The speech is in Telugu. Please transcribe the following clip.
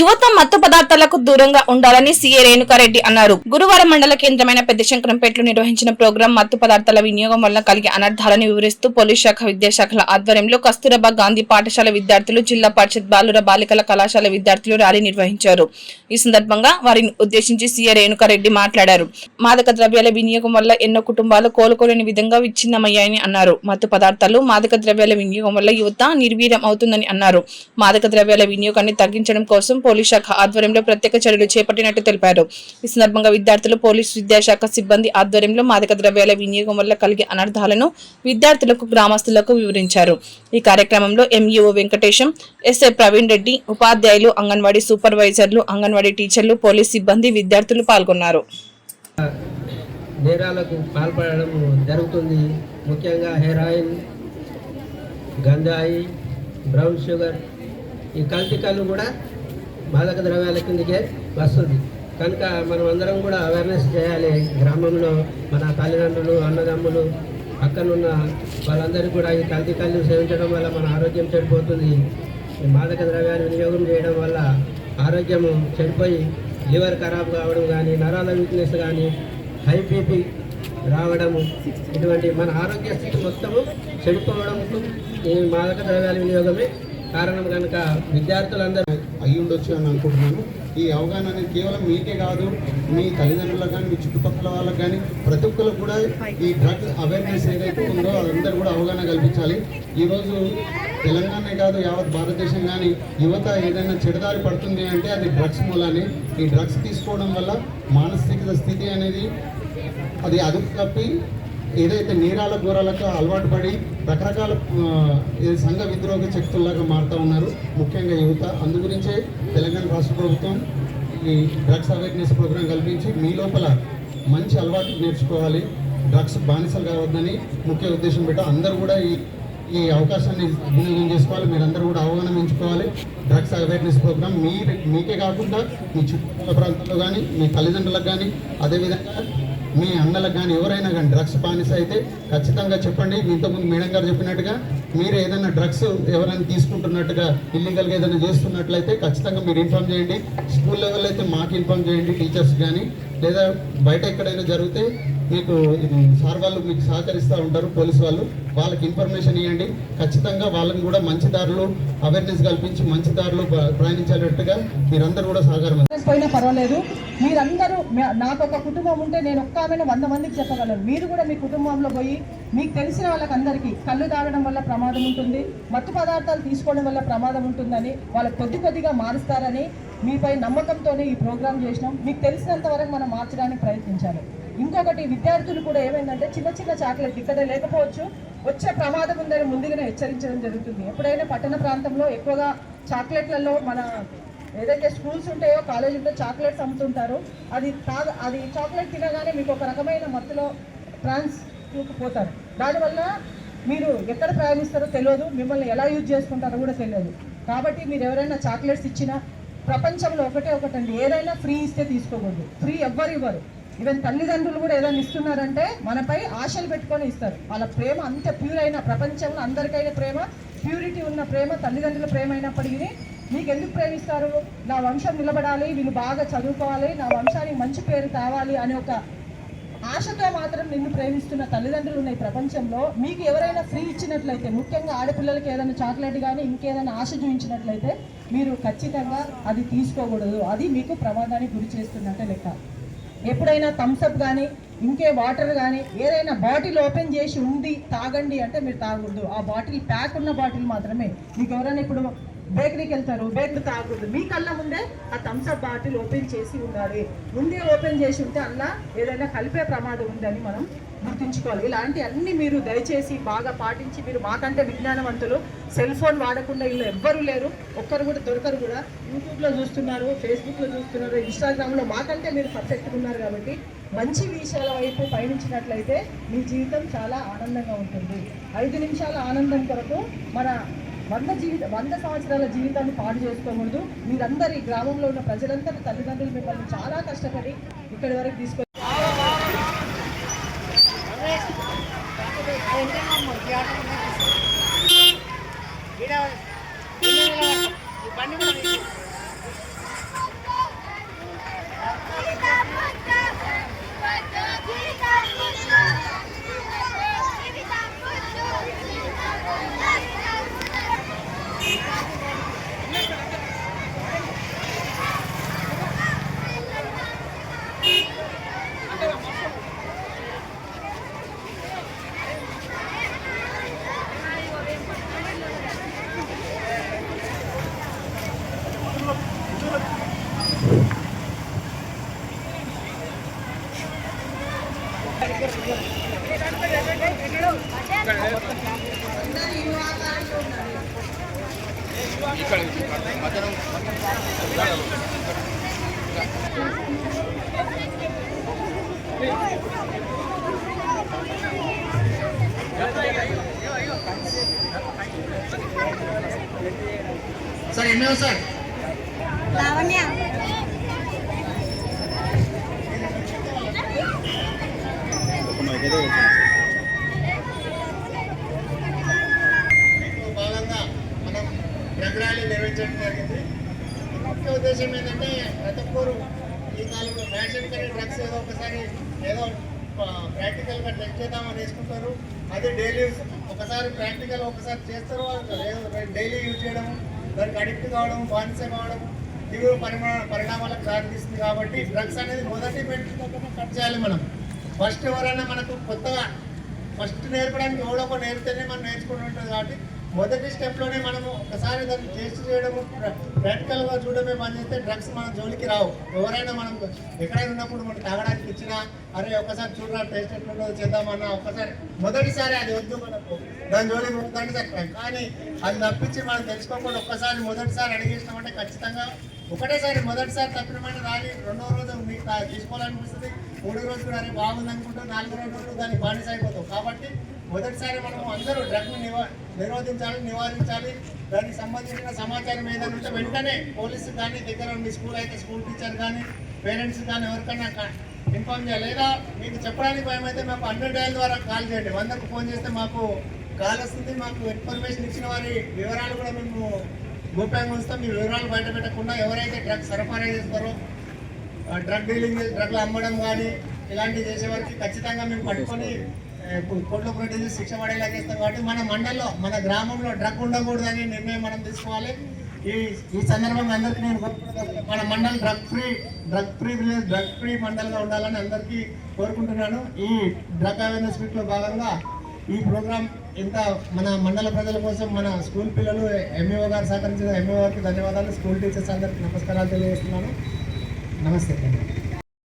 యువత మత్తు పదార్థాలకు దూరంగా ఉండాలని సీఏ రేణుకారెడ్డి అన్నారు. గురువారం మండల కేంద్రమైన పెద్ద శంకరంపేటలో నిర్వహించిన ప్రోగ్రాం మత్తు పదార్థాల వినియోగం వల్ల కలిగే అనర్థాలను వివరిస్తూ పోలీస్ శాఖ విద్యాశాఖల ఆధ్వర్యంలో కస్తూరబా గాంధీ పాఠశాల విద్యార్థులు జిల్లా పరిషత్ బాలుర బాలికల కళాశాల విద్యార్థులు ర్యాలీ నిర్వహించారు. ఈ సందర్భంగా వారిని ఉద్దేశించి సీఏ రేణుకారెడ్డి మాట్లాడారు. మాదక ద్రవ్యాల వినియోగం వల్ల ఎన్నో కుటుంబాలు కోలుకోలేని విధంగా విచ్ఛిన్నమయ్యాయని అన్నారు. మత్తు పదార్థాలు మాదక ద్రవ్యాల వినియోగం వల్ల యువత నిర్వీర్యం అవుతుందని అన్నారు. మాదక ద్రవ్యాల వినియోగాన్ని తగ్గించడం కోసం పోలీస్ శాఖ ఆధ్వర్యంలో ప్రత్యేక చర్యలు చేపట్టినట్టు తెలిపారు. ఈ సందర్భంగా విద్యార్థులు పోలీస్ విద్యాశాఖ సిబ్బంది ఆధ్వర్యంలో మాదక ద్రవ్యాల వినియోగం వల్ల కలిగే అనర్థాలను విద్యార్థులకు గ్రామస్తులకు వివరించారు. ఈ కార్యక్రమంలో ఎంఈఓ వెంకటేశం ఎస్ఏ ప్రవీణ్ రెడ్డి ఉపాధ్యాయులు అంగన్వాడీ సూపర్వైజర్లు అంగన్వాడీ టీచర్లు పోలీస్ సిబ్బంది విద్యార్థులు పాల్గొన్నారు. నేరాలకు పాల్పడడం జరుగుతుంది. ముఖ్యంగా హెరాయిన్ గంజాయి బ్రౌన్ షుగర్ ఈ కల్తీ కళ్ళు కూడా మాదక ద్రవ్యాల కిందకే వస్తుంది. కనుక మనం అందరం కూడా అవేర్నెస్ చేయాలి గ్రామంలో మన తల్లిదండ్రులు అన్నదమ్ములు పక్కనున్న వాళ్ళందరికీ కూడా ఈ కల్తీ కళ్ళు సేవించడం వల్ల మన ఆరోగ్యం చెడిపోతుంది. ఈ మాదక ద్రవ్యాలు వినియోగం చేయడం వల్ల ఆరోగ్యము చెడిపోయి లివర్ ఖరాబ్ కావడం కానీ నరాల వీక్నెస్ కానీ హై బీపీ రావడము ఇటువంటి మన ఆరోగ్య స్థితి మొత్తము చెడిపోవడంకు ఈ మాదక ద్రవ్యాల వినియోగమే కారణం కనుక విద్యార్థులందరూ అయి ఉండొచ్చు అని అనుకుంటున్నాను. ఈ అవగాహన అనేది కేవలం మీకే కాదు మీ తల్లిదండ్రులకు కానీ మీ చుట్టుపక్కల వాళ్ళకి కానీ ప్రతి ఒక్కరికి కూడా ఈ డ్రగ్ అవేర్నెస్ ఏదైతే ఉందో అందరూ కూడా అవగాహన కల్పించాలి. ఈరోజు తెలంగాణ కాదు యావత్ భారతదేశం కానీ యువత ఏదైనా చెడదారి పడుతుంది అంటే అది డ్రగ్స్ మూలాన్ని ఈ డ్రగ్స్ తీసుకోవడం వల్ల మానసిక స్థితి అనేది అది అదుపు తప్పి ఏదైతే నేరాల ఘోరాలకు అలవాటు పడి రకరకాల సంఘ విద్రోహ శక్తుల్లాగా మారుతూ ఉన్నారు ముఖ్యంగా యువత. అందు గురించే తెలంగాణ రాష్ట్ర ప్రభుత్వం ఈ డ్రగ్స్ అవేర్నెస్ ప్రోగ్రాం కల్పించి మీ లోపల మంచి అలవాటు నేర్చుకోవాలి. డ్రగ్స్ బానిసలు కావద్దని ముఖ్య ఉద్దేశం పెట్టా అందరూ కూడా ఈ ఈ అవకాశాన్ని వినియోగం చేసుకోవాలి. మీరందరూ కూడా అవగాహన పెంచుకోవాలి డ్రగ్స్ అవేర్నెస్ ప్రోగ్రామ్ మీ మీకే కాకుండా మీ చుట్టుపక్కల ప్రాంతాల్లో కానీ మీ తల్లిదండ్రులకు కానీ అదేవిధంగా మీ అన్నలకు కానీ ఎవరైనా కానీ డ్రగ్స్ బానిస అయితే ఖచ్చితంగా చెప్పండి. ఇంతకుముందు మేడం గారు చెప్పినట్టుగా మీరు ఏదైనా డ్రగ్స్ ఎవరైనా తీసుకుంటున్నట్టుగా ఇల్లీగల్గా ఏదైనా చేస్తున్నట్లయితే ఖచ్చితంగా మీరు ఇన్ఫామ్ చేయండి. స్కూల్ లెవెల్ అయితే మాకు ఇన్ఫామ్ చేయండి టీచర్స్ కానీ. లేదా బయట ఎక్కడైనా జరిగితే మీకు ఇది సార్ వాళ్ళు మీకు సహకరిస్తూ ఉంటారు పోలీస్ వాళ్ళు. వాళ్ళకి ఇన్ఫర్మేషన్ ఇవ్వండి ఖచ్చితంగా వాళ్ళని కూడా మంచి దారులు అవేర్నెస్ కల్పించి మంచి దారులు ప్రయాణించేటట్టుగా మీరందరూ కూడా సహకారం పోయినా పర్వాలేదు. మీరందరూ నాకు ఒక కుటుంబం ఉంటే నేను ఒక్క ఆమెను వంద మందికి చెప్పగలను. మీరు కూడా మీ కుటుంబంలో పోయి మీకు తెలిసిన వాళ్ళకందరికీ కళ్ళు తాగడం వల్ల ప్రమాదం ఉంటుంది మత్తు పదార్థాలు తీసుకోవడం వల్ల ప్రమాదం ఉంటుందని వాళ్ళకి కొద్ది కొద్దిగా మారుస్తారని మీపై నమ్మకంతోనే ఈ ప్రోగ్రాం చేసినాం. మీకు తెలిసినంత వరకు మనం మార్చడానికి ప్రయత్నించాలి. ఇంకొకటి విద్యార్థులు కూడా ఏమైందంటే చిన్న చిన్న చాక్లెట్ ఇక్కడ లేకపోవచ్చు వచ్చే ప్రమాదం ఉందని ముందుగానే హెచ్చరించడం జరుగుతుంది. ఎప్పుడైనా పట్టణ ప్రాంతంలో ఎక్కువగా చాక్లెట్లలో మన ఏదైతే స్కూల్స్ ఉంటాయో కాలేజ్ ఉంటే చాక్లెట్స్ అమ్ముతుంటారు అది తాగ అది చాక్లెట్ తినగానే మీకు ఒక రకమైన మత్తులో ట్రాన్స్ పోతారు. దానివల్ల మీరు ఎక్కడ ప్రయాణిస్తారో తెలియదు మిమ్మల్ని ఎలా యూజ్ చేసుకుంటారో కూడా తెలియదు. కాబట్టి మీరు ఎవరైనా చాక్లెట్స్ ఇచ్చినా ప్రపంచంలో ఒకటే ఒకటండి. ఏదైనా ఫ్రీ ఇస్తే తీసుకోకూడదు. ఫ్రీ ఎవ్వరు ఇవ్వరు. ఈవెన్ తల్లిదండ్రులు కూడా ఏదైనా ఇస్తున్నారంటే మనపై ఆశలు పెట్టుకొని ఇస్తారు. వాళ్ళ ప్రేమ అంత ప్యూర్ అయిన ప్రపంచంలో అందరికైనా ప్రేమ ప్యూరిటీ ఉన్న ప్రేమ తల్లిదండ్రుల ప్రేమ అయినప్పటికీ మీకు ఎందుకు ప్రేమిస్తారు? నా వంశం నిలబడాలి వీళ్ళు బాగా చదువుకోవాలి నా వంశానికి మంచి పేరు తేవాలి అనే ఒక ఆశతో మాత్రం నిన్ను ప్రేమిస్తున్న తల్లిదండ్రులు ఉన్న ఈ ప్రపంచంలో. మీకు ఎవరైనా ఫ్రీ ఇచ్చినట్లయితే ముఖ్యంగా ఆడపిల్లలకి ఏదైనా చాక్లెట్ కానీ ఇంకేదైనా ఆశ చూపించినట్లయితే మీరు ఖచ్చితంగా అది తీసుకోకూడదు. అది మీకు ప్రమాదానికి గురి చేస్తున్నట్టే లెక్క. ఎప్పుడైనా థమ్స్అప్ కానీ ఇంకే వాటర్ కానీ ఏదైనా బాటిల్ ఓపెన్ చేసి ఉంది తాగండి అంటే మీరు తాగకూడదు. ఆ బాటిల్ ప్యాక్ ఉన్న బాటిల్ మాత్రమే. మీకు ఎవరైనా ఇప్పుడు బేకరీకి వెళ్తారు బేకరీ తాగకూడదు. మీ కళ్ళ ముందే ఆ థమ్స్అప్ బాటిల్ ఓపెన్ చేసి ఉండాలి. ముందే ఓపెన్ చేసి ఉంటే అలా ఏదైనా కలిపే ప్రమాదం ఉందని మనం గుర్తుంచుకోవాలి. ఇలాంటి అన్ని మీరు దయచేసి బాగా పాటించి మీరు మాకంటే విజ్ఞానవంతులు. సెల్ ఫోన్ వాడకుండా ఇల్లు ఎవ్వరూ లేరు. ఒక్కరు కూడా దొరకరు కూడా. యూట్యూబ్లో చూస్తున్నారు ఫేస్బుక్లో చూస్తున్నారు ఇన్స్టాగ్రామ్లో మాకంటే మీరు పర్ఫెక్ట్గా ఉన్నారు కాబట్టి మంచి విషయాల వైపు పయనించినట్లయితే మీ జీవితం చాలా ఆనందంగా ఉంటుంది. ఐదు నిమిషాల ఆనందం కొరకు మన వంద జీవిత వంద సంవత్సరాల జీవితాన్ని పాడు చేసుకోకూడదు. మీరందరి గ్రామంలో ఉన్న ప్రజలందరూ తల్లిదండ్రులు మిమ్మల్ని చాలా కష్టపడి ఇక్కడి వరకు తీసుకొని பண்ணி సార్ ఎన్నో సార్. లావణ్య. భాగంగా మనం డ్రగ్ ర్యాలీ నిర్వహించడం జరిగింది. ముఖ్య ఉద్దేశం ఏంటంటే ప్రతి ఒక్కరు ఈ కాలంలో ఫ్యాషన్ కానీ డ్రగ్స్ ఏదో ఒకసారి ఏదో ప్రాక్టికల్గా టెస్ట్ చేద్దామని వేసుకుంటారు. అది డైలీ ఒకసారి ప్రాక్టికల్ ఒకసారి చేస్తారు డైలీ యూజ్ చేయడం దానికి అడిక్ట్ కావడం బానిస కావడం తీవ్ర పరిమాణ పరిణామాలకు దారితీస్తుంది కాబట్టి డ్రగ్స్ అనేది మొదటి పెట్టుకోకుండా కట్ చేయాలి మనం. ఫస్ట్ ఎవరైనా మనకు కొత్తగా ఫస్ట్ నేర్పడానికి ఎవడో ఒక నేర్పితేనే మనం నేర్చుకుని ఉంటుంది కాబట్టి మొదటి స్టెప్లోనే మనము ఒకసారి దాన్ని టేస్ట్ చేయడము ప్రాక్టికల్గా చూడడమే పని చేస్తే డ్రగ్స్ మన జోలికి రావు. ఎవరైనా మనం ఎక్కడైనా ఉన్నప్పుడు మనం తాగడానికి ఇచ్చినా అరే ఒకసారి చూడరా టేస్ట్ ఎట్లుందో చేద్దామన్నా ఒకసారి మొదటిసారి అది వద్దు మనకు. దాని జోలికి దాన్ని చెప్పాం కానీ అది తప్పించి మనం తెలుసుకోకుండా ఒక్కసారి మొదటిసారి అడిగేసినామంటే ఖచ్చితంగా ఒకటేసారి మొదటిసారి తప్పినమంటే దాన్ని రెండో రోజు మీకు తీసుకోవాలనిపిస్తుంది. మూడో రోజు కూడా అరే బాగుంది అనుకుంటూ నాలుగో రోజు దానికి బానిస అయిపోతాం కాబట్టి మొదటిసారి మనం అందరూ డ్రగ్ను నివా నిరోధించాలి నివారించాలి. దానికి సంబంధించిన సమాచారం ఏదైనా ఉంటే వెంటనే పోలీసు కానీ దగ్గర ఉండి స్కూల్ అయితే స్కూల్ టీచర్ కానీ పేరెంట్స్ కానీ ఎవరికైనా ఇన్ఫామ్ ఇన్ఫార్మ్ చేయాలి. లేదా మీకు చెప్పడానికి భయం అయితే మాకు హండ్రెడ్ డైల్ ద్వారా కాల్ చేయండి. వందకు ఫోన్ చేస్తే మాకు కాల్ వస్తుంది. మాకు ఇన్ఫర్మేషన్ ఇచ్చిన వారి వివరాలు కూడా మేము గోప్యంగా ఉంచుతాం మీ వివరాలు బయట పెట్టకుండా ఎవరైతే డ్రగ్స్ సరఫరా చేస్తారో డ్రగ్ డీలింగ్ డ్రగ్లు అమ్మడం కానీ ఇలాంటివి చేసే వారికి ఖచ్చితంగా మేము పట్టుకొని కోట్ల కోర్టులో ప్రొడ్యూస్ శిక్ష పడేలా చేస్తాం కాబట్టి మన మండల్లో మన గ్రామంలో డ్రగ్ ఉండకూడదని నిర్ణయం మనం తీసుకోవాలి. ఈ ఈ సందర్భంగా అందరికీ నేను కోరుకుంటున్నాను. మన మండలం drug free drug free village drug free మండలంగా ఉండాలని అందరికీ కోరుకుంటున్నాను. ఈ డ్రగ్ అవేర్నెస్ వీక్లో భాగంగా ఈ ప్రోగ్రామ్ ఇంత మన మండల ప్రజల కోసం మన స్కూల్ పిల్లలు ఎంఈఓ గారు సహకరించిన ఎంఈఓ గారికి ధన్యవాదాలు. స్కూల్ టీచర్స్ అందరికీ నమస్కారాలు తెలియజేస్తున్నాను. నమస్తే.